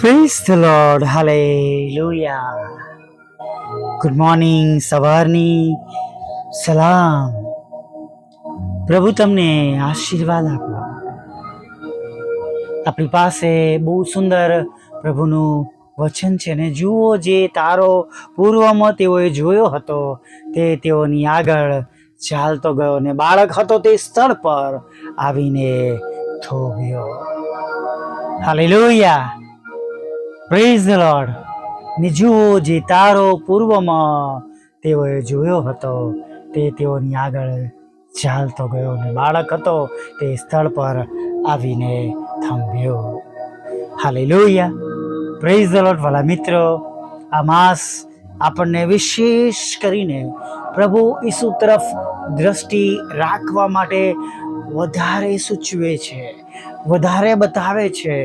Praise the Lord hallelujah good morning સવારની સલામ પ્રભુ તમને આશીર્વાદ આપો. આપણી પાસે બહુ સુંદર પ્રભુનું વચન છે ને જુઓ જે તારો પૂર્વમાં તેઓએ જોયો હતો, તે તેઓની આગળ ચાલતો ગયો ને બાળક હતો તે સ્થળ પર આવીને થોભ્યો. હાલેલુયા પ્રેઝ લોર્ડ નિજુઓ જે તારો પૂર્વમાં તેઓએ જોયો હતો, તે તેઓની આગળ ચાલતો ગયો અને બાળક હતો, તે સ્થળ પર આવીને થંભ્યો હાલેલુયા પ્રેઝ ધ લોર્ડ વાલા મિત્રો. આ માસ આપણને વિશેષ કરીને પ્રભુ ઈસુ તરફ દ્રષ્ટિ રાખવા માટે વધારે સૂચવે છે, વધારે બતાવે છે.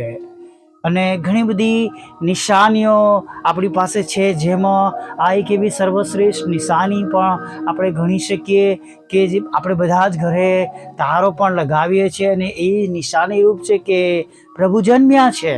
અને ઘણી બધી નિશાનીઓ આપણી પાસે છે, જેમાં આ એક એવી સર્વશ્રેષ્ઠ નિશાની પણ આપણે ગણી શકીએ કે જે આપણે બધા જ ઘરે તારો પણ લગાવીએ છીએ અને એ નિશાની રૂપ છે કે પ્રભુ જન્મ્યા છે.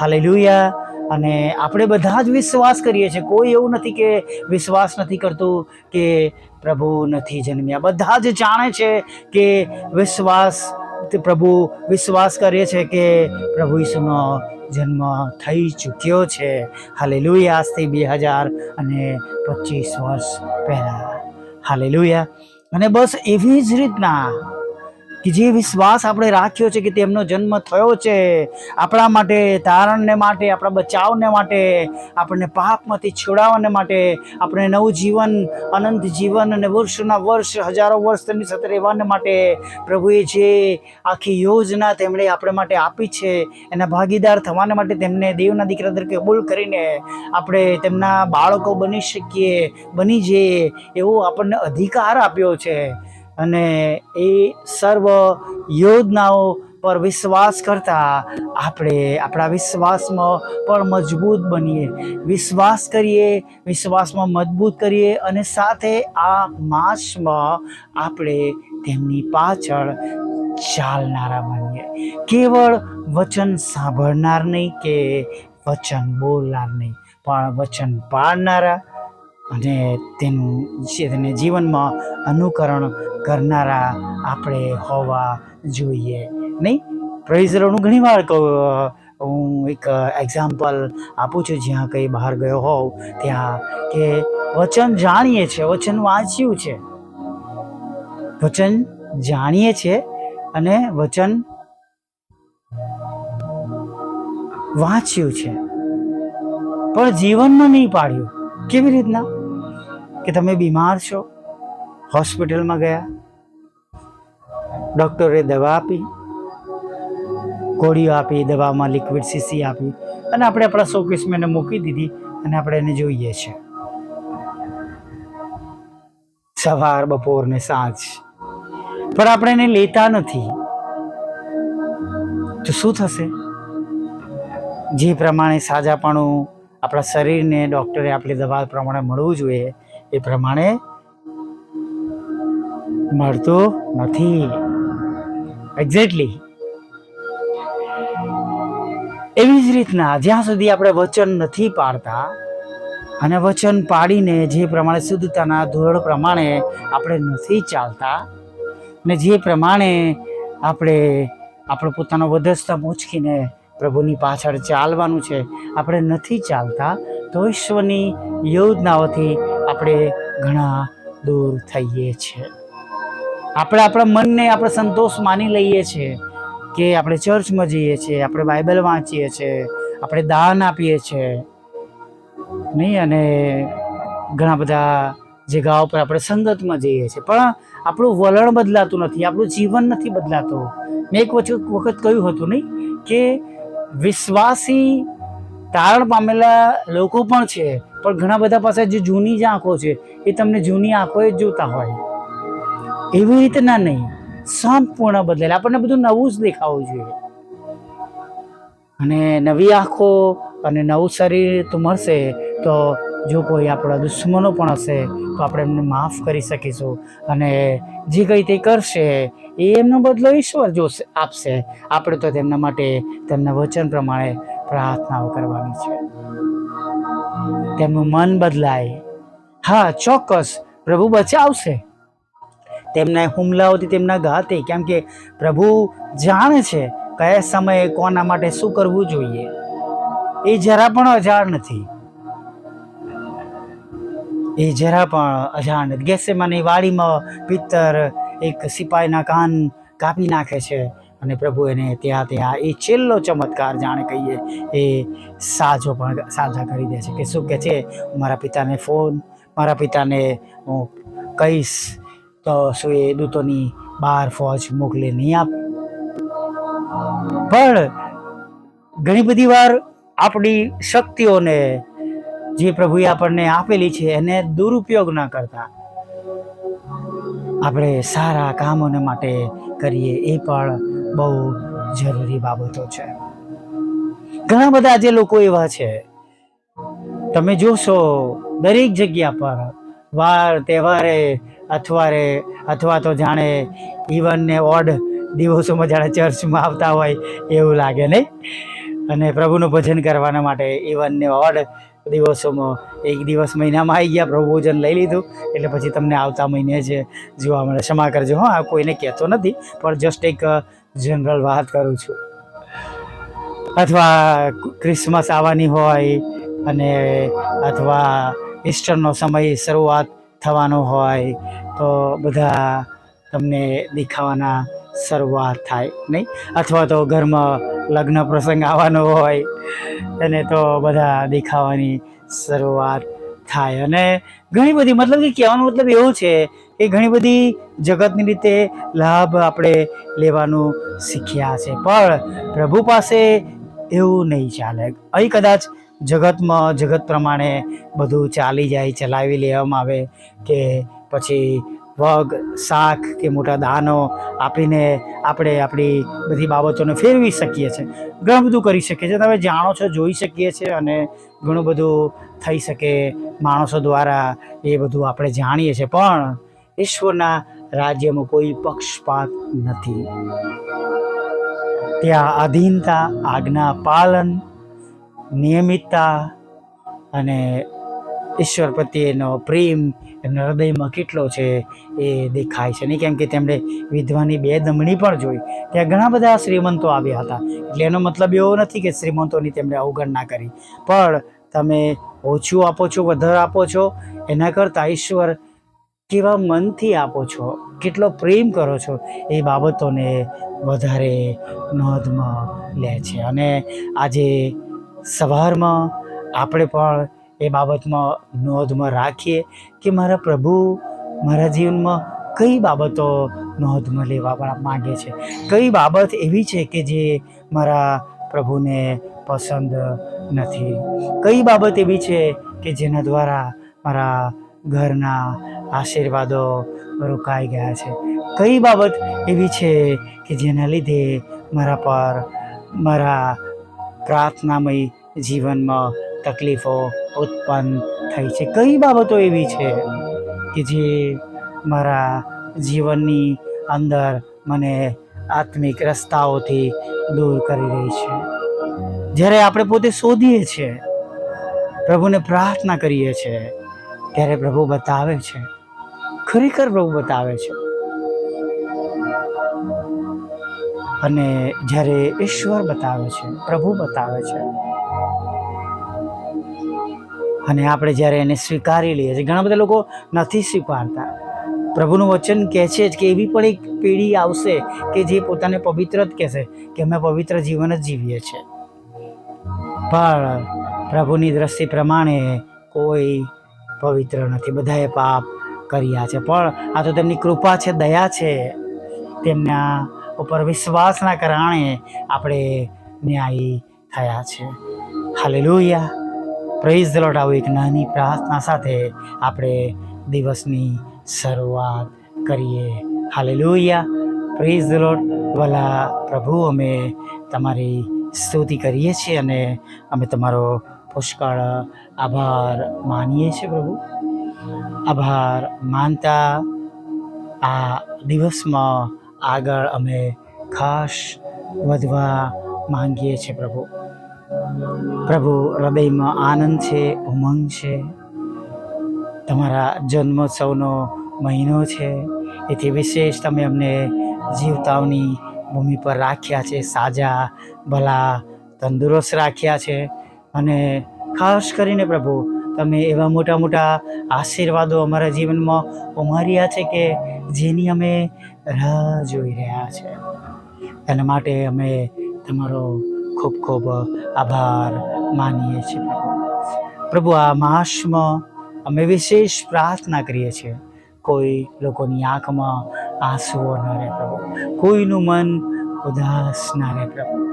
હાલેલુયા. અને આપણે બધા જ વિશ્વાસ કરીએ છીએ. કોઈ એવું નથી કે વિશ્વાસ નથી કરતું કે પ્રભુ નથી જન્મ્યા. બધા જ જાણે છે કે વિશ્વાસ પ્રભુ વિશ્વાસ કરે છે કે પ્રભુ ઈસુનો જન્મ થઈ ચૂક્યો છે. હાલે લુયા આજથી બે હજાર અને પચીસ વર્ષ પહેલાં. હાલે લુયા અને બસ એવી જ રીતના કે જે વિશ્વાસ આપણે રાખ્યો છે કે તેમનો જન્મ થયો છે, આપણા માટે, તારણને માટે, આપણા બચાવને માટે, આપણને પાપમાંથી છોડાવવાને માટે, આપણે નવું જીવન, અનંત જીવન અને વર્ષોના વર્ષ, હજારો વર્ષ તેમની સાથે રહેવાને માટે, પ્રભુએ જે આખી યોજના તેમણે આપણે માટે આપી છે, એના ભાગીદાર થવાને માટે તેમને દેવના દીકરા તરીકે કબૂલ કરીને આપણે તેમના બાળકો બની શકીએ, બની જઈએ, એવો આપણને અધિકાર આપ્યો છે. અને એ સર્વ યોજનાઓ પર વિશ્વાસ કરતા આપણે આપણા વિશ્વાસમાં પણ મજબૂત બનીએ. વિશ્વાસ કરીએ, વિશ્વાસમાં મજબૂત કરીએ અને સાથે આ માસમાં આપણે તેમની પાછળ ચાલનારા બનીએ. કેવળ વચન સાંભળનાર નહીં કે વચન બોલનાર નહીં, પણ વચન પાડનારા અને તેનું તેને જીવનમાં અનુકરણ કરનારા આપણે હોવા જોઈએ. નહીં? પ્રેઝરોનું ઘણીવાર હું એક એક્ઝામ્પલ આપું છું, જ્યાં કંઈ બહાર ગયો હોઉં, ત્યાં કે વચન જાણીએ છે વચન વાંચ્યું છે. વચન જાણીએ છે અને વચન વાંચ્યું છે. પણ જીવનમાં નહીં પાડ્યું. કેવી રીતના? કે તમે બીમાર છો? હોસ્પિટલમાં ગયા. ડૉક્ટરે દવા આપી. ગોળીઓ આપી, દવામાં લિક્વિડ સીસી આપી. અને આપણે આપણા શોકેસમાં મૂકી દીધી અને આપણે એને જોઈએ છે. સવાર, બપોર ને સાંજ. પણ આપણે એને લેતા નથી. તો શું થશે? જે પ્રમાણે સાજાપણું આપણા શરીરને, ડૉક્ટરે આપણી દવા પ્રમાણે મળવું જોઈએ એ પ્રમાણે મળતું નથી. એક્ઝેક્ટલી એવી જ રીતના જ્યાં સુધી આપણે વચન નથી પાડતા અને વચન પાડીને જે પ્રમાણે શુદ્ધતાના ધોરણ પ્રમાણે આપણે નથી ચાલતા ને જે પ્રમાણે આપણે આપણો પોતાનો વધસ્તંભ ઉચકીને પ્રભુની પાછળ ચાલવાનું છે, આપણે નથી ચાલતા, તો ઈશ્વરની યોજનાઓથી આપણે ઘણા દૂર થઈએ છીએ. આપણે આપણા મનને આપણે સંતોષ માની લઈએ છીએ કે આપણે ચર્ચમાં જઈએ છીએ, આપણે બાઇબલ વાંચીએ છીએ, આપણે દાન આપીએ છીએ. નહીં, અને ઘણા બધા જગાઓ પર આપણે સંગતમાં જઈએ છીએ. પણ આપણું વલણ બદલાતું નથી, આપણું જીવન નથી બદલાતું. મેં એક વચ્ચે વખત કહ્યું હતું નહીં કે વિશ્વાસી તારણ પામેલા લોકો પણ છે પણ ઘણા બધા પાસે જે જૂની જ આંખો છે, એ તમને જૂની આંખો જ જોતા હોય. એવી રીતના નહીં, સંપૂર્ણ બદલેલા આપણને બધું નવું જ દેખાવું જોઈએ. અને નવી આંખો અને નવું શરીર તો મળશે, તો જો કોઈ આપણા દુશ્મનો પણ હશે, તો આપણે એમને માફ કરી શકીશું. અને જે કંઈ તે કરશે, એ એમનો બદલો ઈશ્વર જોશે, આપશે. આપણે તો તેમના માટે, તેમના વચન પ્રમાણે પ્રાર્થનાઓ કરવાની છે. તેમનું મન બદલાય. હા, ચોક્કસ. પ્રભુ બચાવશે તેમના હુમલાઓથી તેમના ઘાતે. કેમ કે પ્રભુ જાણે છે કયા સમયે કોના માટે શું કરવું જોઈએ. એ જરા પણ અજાણ નથી. એ જરા પણ અજાણ નથી. ગેસેમાની વાડીમાં પિત્તર એક સિપાહીના કાન કાપી નાખે છે. અને પ્રભુ એને ત્યાં ત્યાં એ છેલ્લો ચમત્કાર જાણે કહીએ, એ સાજો પણ સાજા કરી દે છે કે શું કહે છે, મારા પિતાને ફોન મારા પિતાને હું કહીશ, તો શું એ દૂતોની બહાર ફોજ મોકલી નહીં આપ. પણ ઘણી બધી વાર આપણી શક્તિઓને જે પ્રભુએ આપણને આપેલી છે, એને દુરુપયોગ ન કરતા આપણે સારા કામોને માટે કરીએ, એ પણ બહુ જરૂરી બાબતો છે. ઘણા બધા આજે લોકો એવા છે. તમે જોશો, દરેક જગ્યા પર વાર, તહેવારે, અથવારે, અથવા તો જાણે ઇવન ને ઓડ દિવસોમાં જાણે ચર્ચમાં આવતા હોય એવું લાગે નહીં? અને પ્રભુનું ભજન કરવાના માટે ઇવન ને ઓડ દિવસોમાં, એક દિવસ મહિનામાં આવી ગયા, પ્રભુ ભોજન લઈ લીધું. એટલે પછી તમને આવતા મહિને જ જોવા મળે. ક્ષમા કરજો. હા, કોઈને કહેતો નથી, પણ જસ્ટ એક જનરલ વાત કરું છું. અથવા ક્રિસમસ આવવાની હોય અને અથવા ઈસ્ટરનો સમય શરૂઆત થવાનો હોય, તો બધા તમને દેખાવાના શરૂઆત થાય, નહીં? અથવા તો ઘરમાં લગ્ન પ્રસંગ આવવાનો હોય અને તો બધા દેખાવાની શરૂઆત થાય. અને ઘણી બધી, મતલબ કે કહેવાનો મતલબ એવું છે કે ઘણી બધી જગતની રીતે લાભ આપણે લેવાનું શીખ્યા છે. પણ પ્રભુ પાસે એવું નહીં ચાલે. અહીં કદાચ જગતમાં, જગત પ્રમાણે બધું ચાલી જાય, ચલાવી લેવામાં આવે કે પછી વગ, શાક કે મોટા દાનો આપીને આપણે આપણી બધી બાબતોને ફેરવી શકીએ છીએ ઘણું બધું કરી શકીએ છીએ તમે જાણો છો, જોઈ શકીએ છીએ અને ઘણું બધું થઈ શકે માણસો દ્વારા એ બધું આપણે જાણીએ છીએ. પણ ઈશ્વરના રાજ્યમાં કોઈ પક્ષપાત નથી. ત્યાં આધીનતા, આજ્ઞા પાલન, નિયમિતતા અને ઈશ્વર પ્રત્યેનો પ્રેમ એમના હૃદયમાં કેટલો છે એ દેખાય છે. નહીં કેમ કે તેમણે વિધવાની બે દમણી પણ જોઈ. ત્યાં ઘણા બધા શ્રીમંતો આવ્યા હતા. એટલે એનો મતલબ એવો નથી કે શ્રીમંતોની તેમણે અવગણના કરી. પણ તમે ઓછું આપો છો, વધારે આપો છો, એના કરતાં ઈશ્વર કેવા મનથી આપો છો? કેટલો પ્રેમ કરો છો? એ બાબતોને વધારે નોંધમાં લે છે. અને આજે સવારમાં આપણે પણ એ બાબતમાં નોંધમાં રાખીએ કે મારા પ્રભુ મારા જીવનમાં કઈ બાબતો નોંધમાં લેવા માગે છે. કઈ બાબત એવી છે કે જે મારા પ્રભુને પસંદ નથી? કઈ બાબત એવી છે કે જેના દ્વારા મારા ઘરના આશીર્વાદો રોકાઈ ગયા છે. કઈ બાબત એવી છે કે જેના લીધે મારા પર મારા પ્રાર્થનામય જીવનમાં તકલીફો ઉત્પન્ન થઈ છે? કઈ બાબતો એવી છે કે જે મારા જીવનની અંદર મને આત્મિક રસ્તાઓથી દૂર કરી રહી છે? જ્યારે આપણે પોતે શોધીએ છીએ, પ્રભુને પ્રાર્થના કરીએ છીએ, ત્યારે પ્રભુ બતાવે છે ખરેખર પ્રભુ બતાવે છે. અને જ્યારે ઈશ્વર બતાવે છે, પ્રભુ બતાવે છે, અને આપણે જ્યારે એને સ્વીકારી લઈએ છીએ, ઘણા બધા લોકો નથી સ્વીકારતા. પ્રભુનું વચન કહે છે જ કે એવી પણ એક પેઢી આવશે કે જે પોતાને પવિત્ર જ કહેશે કે અમે પવિત્ર જીવન જ જીવીએ છીએ. પણ પ્રભુની દ્રષ્ટિ પ્રમાણે કોઈ પવિત્ર નથી. બધાએ પાપ કર્યા છે. પણ આ તો તેમની કૃપા છે, દયા છે. તેમના ઉપર વિશ્વાસના કારણે આપણે ન્યાયી થયા છે. હાલેલુયા. પ્રેઝ લોટ આવું એક નાની પ્રાર્થના સાથે આપણે દિવસની શરૂઆત કરીએ. હાલેલુયા. પ્રેઝ લોટ વાલા પ્રભુ, અમે તમારી સ્તુતિ કરીએ છીએ અને અમે તમારો પુષ્કળ આભાર માનીએ છીએ પ્રભુ. આભાર માનતા. આ દિવસમાં આગળ અમે ખાસ વધવા માંગીએ છીએ પ્રભુ. પ્રભુ, હૃદયમાં આનંદ છે, ઉમંગ છે. તમારા જન્મોત્સવનો મહિનો છે. એથી વિશેષ તમે અમને જીવતાઓની ભૂમિ પર રાખ્યા છે, સાજા, ભલા, તંદુરસ્ત રાખ્યા છે. અને ખાસ કરીને પ્રભુ તમે એવા મોટા મોટા આશીર્વાદો અમારા જીવનમાં ઉમાર્યા છે કે જેની અમે રાહ જોઈ રહ્યા છે. એના માટે અમે તમારો ખૂબ ખૂબ આભાર માનીએ છીએ. પ્રભુ, આ માસમાં અમે વિશેષ પ્રાર્થના કરીએ છીએ. કોઈ લોકોની આંખમાં આંસુઓ ન રહે પ્રભુ. કોઈનું મન ઉદાસ ના રહે પ્રભુ.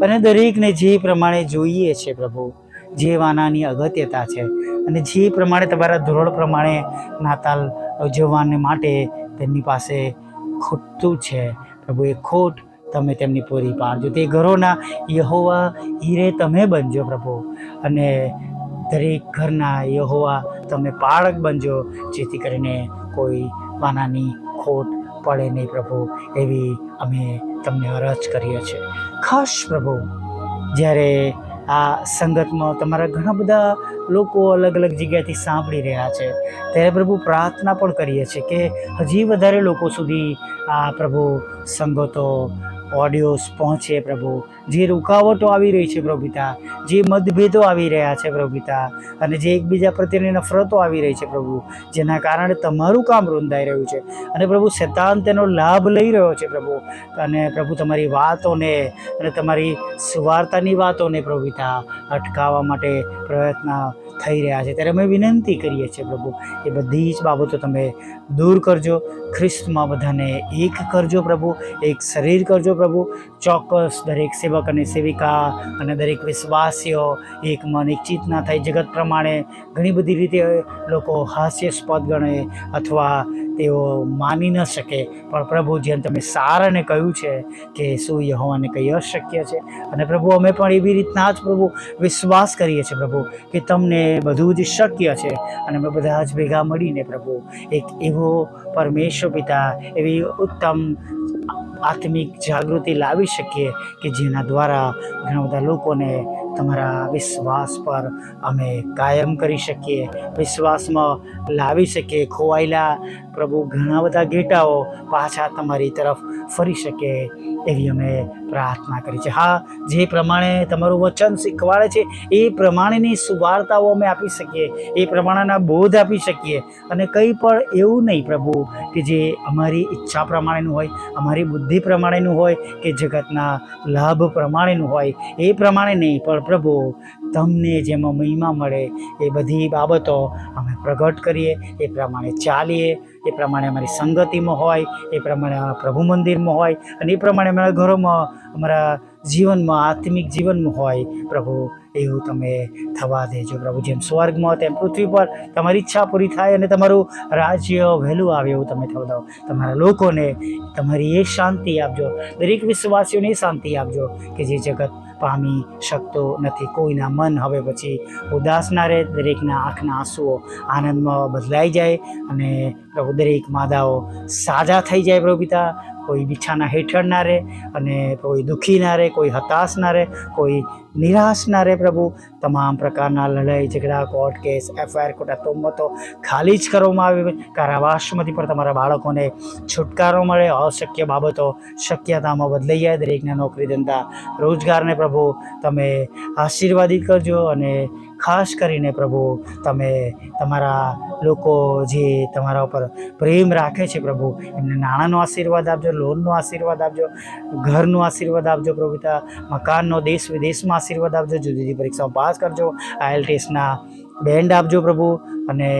અને દરેકને જે પ્રમાણે જોઈએ છે પ્રભુ જે વાનાની અગત્યતા છે. અને જે પ્રમાણે તમારા ધોરણ પ્રમાણે નાતાલ ઉજવવાને માટે તેમની પાસે ખૂટતું છે. પ્રભુ એ ખોટ તમે તેમની પૂરી પાડજો. તે ઘરોના યહોવા હીરે તમે બનજો પ્રભુ. અને દરેક ઘરના યહોવા તમે પાળક બનજો, જેથી કરીને કોઈ વાનાની ખોટ પડે નહીં પ્રભુ. એવી અમે તમને અરજ કરીએ છીએ. ખાસ પ્રભુ, જ્યારે આ સંગતમાં તમારા ઘણા બધા લોકો અલગ અલગ જગ્યાએથી સાંભળી રહ્યા છે. ત્યારે પ્રભુ પ્રાર્થના પણ કરીએ છીએ કે હજી વધારે લોકો સુધી આ પ્રભુ સંગતો ઓડિયોઝ પહોંચે પ્રભુ. જે રૂકાવટો આવી રહી છે પ્રભુતા જે મતભેદો આવી રહ્યા છે પ્રભુતા અને જે એકબીજા પ્રત્યેની નફરતો આવી રહી છે પ્રભુ, જેના કારણે તમારું કામ રૂંધાઈ રહ્યું છે. અને પ્રભુ, શેતાન તેનો લાભ લઈ રહ્યો છે પ્રભુ. અને પ્રભુ, તમારી વાતોને અને તમારી સુવાર્તાની વાતોને પ્રભુતા અટકાવવા માટે પ્રયત્ન થઈ રહ્યા છે. ત્યારે અમે વિનંતી કરીએ છીએ પ્રભુ, એ બધી જ બાબતો તમે દૂર કરજો. ખ્રિસ્તમાં બધાને એક કરજો પ્રભુ, એક શરીર કરજો પ્રભુ. ચોક્કસ દરેક સેવક અને સેવિકા અને દરેક વિશ્વાસીઓ એક મન એક ચિત્ત થાય. જગત પ્રમાણે ઘણી બધી રીતે લોકો હાસ્યાસ્પદ ગણે અથવા તેઓ માની ન શકે. પણ પ્રભુ જેમ તમે સારાને કહ્યું છે કે શું યહોવાને કંઈ અશક્ય છે? અને પ્રભુ, અમે પણ એવી રીતના જ પ્રભુ વિશ્વાસ કરીએ છીએ પ્રભુ, કે તમને બધું જ શક્ય છે. અને અમે બધા જ ભેગા મળીને પ્રભુ, એક એવો પરમેશ્વર પિતા, એવી ઉત્તમ આત્મિક જાગૃતિ લાવી શકીએ કે જેના દ્વારા ઘણા બધા લોકોને તમારા વિશ્વાસ પર અમે કાયમ કરી શકીએ. વિશ્વાસમાં લાવી શકીએ. ખોવાયેલા પ્રભુ, ઘણા બધા ઘેટાઓ પાછા તમારી તરફ ફરી શકે એવી અમે પ્રાર્થના કરી છે. હા, જે પ્રમાણે તમારું વચન શીખવાડે છે, એ પ્રમાણેની સુવાર્તાઓ અમે આપી શકીએ, એ પ્રમાણેના બોધ આપી શકીએ. અને કંઈ પણ એવું નહીં પ્રભુ, કે જે અમારી ઈચ્છા પ્રમાણેનું હોય, અમારી બુદ્ધિ પ્રમાણેનું હોય, કે જગતના લાભ પ્રમાણેનું હોય, એ પ્રમાણે નહીં. પણ પ્રભુ તમને જેમાં મહિમા મળે એ બધી બાબતો અમે પ્રગટ કરીએ, એ પ્રમાણે ચાલીએ, એ પ્રમાણે અમારી સંગતિમાં હોય, એ પ્રમાણે અમારા પ્રભુ મંદિરમાં હોય અને એ પ્રમાણે અમારા ઘરોમાં, અમારા જીવનમાં, આત્મિક જીવનમાં હોય. પ્રભુ, એવું તમે થવા દેજો. પ્રભુ જેમ સ્વર્ગમાં તેમ પૃથ્વી પર તમારી ઈચ્છા પૂરી થાય અને તમારું રાજ્ય વહેલું આવે એવું તમે થવા દો. તમારા લોકોને તમારી એ શાંતિ આપજો. દરેક વિશ્વાસીઓને શાંતિ આપજો કે જે જગત પામી શકતો નથી. કોઈના મન હવે પછી ઉદાસ ના રહે, દરેકના આંખના આંસુઓ આનંદમાં બદલાઈ જાય અને પ્રભુ દરેક માદાઓ સાજા થઈ જાય પ્રભુ પિતા. કોઈ બિછાના હેઠળ ના રહે અને કોઈ દુઃખી ના રહે, કોઈ હતાશ ના રહે, કોઈ નિરાશ ના રહે પ્રભુ. તમામ પ્રકારના લડાઈ, ઝઘડા, કોર્ટ કેસ, એફઆઈઆર ખોટા તોમતો ખાલી જ કરવામાં આવે કારાવાસમાંથી પણ તમારા બાળકોને છુટકારો મળે. અશક્ય બાબતો શક્યતામાં બદલાઈ જાય. દરેકને નોકરી ધંધા રોજગારને પ્રભુ, તમે આશીર્વાદિત કરજો અને ખાસ કરીને પ્રભુ, તમે તમારા લોકો જે તમારા ઉપર પ્રેમ રાખે છે પ્રભુ, એમને નાણાંનો આશીર્વાદ આપજો, લોનનો આશીર્વાદ આપજો, ઘરનો આશીર્વાદ આપજો પ્રભુ પિતા, મકાનનો દેશ વિદેશમાં આશીર્વાદ આપજો, જુદી જુદી પરીક્ષાઓ પાસ કરજો આઈએલટીએસના બેન્ડ આપજો પ્રભુ અને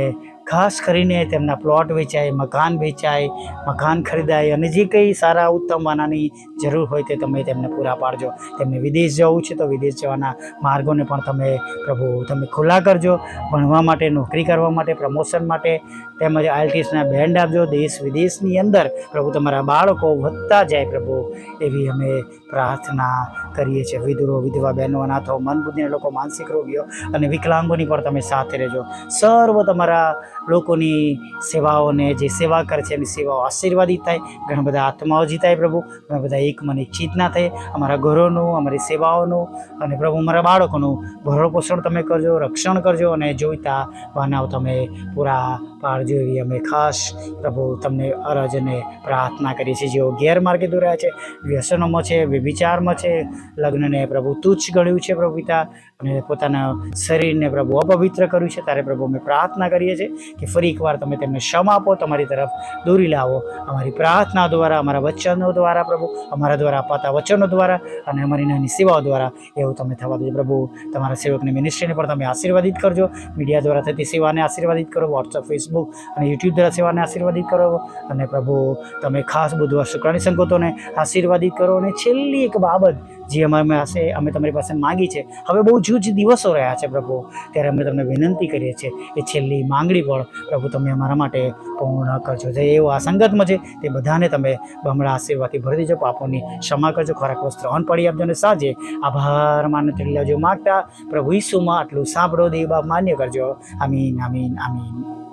ખાસ કરીને તેમના પ્લોટ વેચાય, મકાન વેચાય, મકાન ખરીદાય અને જે કંઈ સારા ઉત્તમ વાનાની જરૂર હોય તે તમે તેમને પૂરા પાડજો. તેમને વિદેશ જવું છે તો વિદેશ જવાના માર્ગોને પણ તમે પ્રભુ તમે ખુલ્લા કરજો. ભણવા માટે, નોકરી કરવા માટે પ્રમોશન માટે તેમજ આઈએલટીએસના બેન્ડ આપજો. દેશ વિદેશની અંદર પ્રભુ તમારા બાળકો વધતા જાય પ્રભુ એવી અમે પ્રાર્થના કરીએ છીએ. વિધુરો, વિધવા બહેનો, અનાથો મન બુદ્ધિના લોકો, માનસિક રોગીઓ અને વિકલાંગોની પણ તમે સાથે રહેજો. સર્વ તમારા લોકોની સેવાઓને જે સેવા કરે છે એની સેવાઓ આશીર્વાદિત થાય. ઘણા બધા આત્માઓ જીતાય પ્રભુ. ઘણા બધા એક મને ચિંતના થાય. અમારા ઘરોનું, અમારી સેવાઓનું અને પ્રભુ અમારા બાળકોનું ભરણ પોષણ તમે કરજો, રક્ષણ કરજો અને જોઈતા બનાવ તમે પૂરા પાડજો એવી અમે ખાસ પ્રભુ તમને અરજ અને પ્રાર્થના કરીએ છીએ. જેઓ ગેરમાર્ગે દોર્યા છે, વ્યસનોમાં છે વિચારમાં છે લગ્નને પ્રભુ તુચ્છ ગણ્યું છે પ્રભુ પિતા અને પોતાના શરીરને પ્રભુ અપવિત્ર કર્યું છે. ત્યારે પ્રભુ અમે પ્રાર્થના કરીએ છીએ કે ફરી એકવાર તમે તેમને ક્ષમા આપો, તમારી તરફ દોરી લાવો. અમારી પ્રાર્થના દ્વારા, અમારા વચનો દ્વારા પ્રભુ, અમારા દ્વારા અપાતા વચનો દ્વારા અને અમારી નાની સેવાઓ દ્વારા એવું તમે થવા દેજો પ્રભુ, તમારા સેવકની મિનિસ્ટ્રીને પણ તમે આશીર્વાદિત કરજો. મીડિયા દ્વારા થતી સેવાને આશીર્વાદિત કરો. વોટ્સઅપ ફેસબુક અને યુટ્યુબ દ્વારા સેવાને આશીર્વાદિત કરો. અને પ્રભુ, તમે ખાસ બુધવાર શુક્રાણી સંગતોને આશીર્વાદિત કરો. અને છેલ્લી એક બાબત જે અમારે પાસે અમે તમારી પાસે માગી છે. હવે બહુ જૂજ દિવસો રહ્યા છે પ્રભુ. ત્યારે અમે તમને વિનંતી કરીએ છીએ એ છેલ્લી માંગણી પણ પ્રભુ તમે અમારા માટે પૂર્ણ કરજો. જે એવો આ સંગતમાં છે, તે બધાને તમે બમણા આશીર્વાદથી ભરી દેજો. પાપોની ક્ષમા કરજો. ખોરાક, વસ્ત્ર, અન્ન, પડી આપજો અને સાંજે આભાર માન તેડી લેજો. માગતા પ્રભુ ઈસુમાં આટલું સાંભળો, દેવ બાપ માન્ય કરજો. આમીન આમીન આમીન.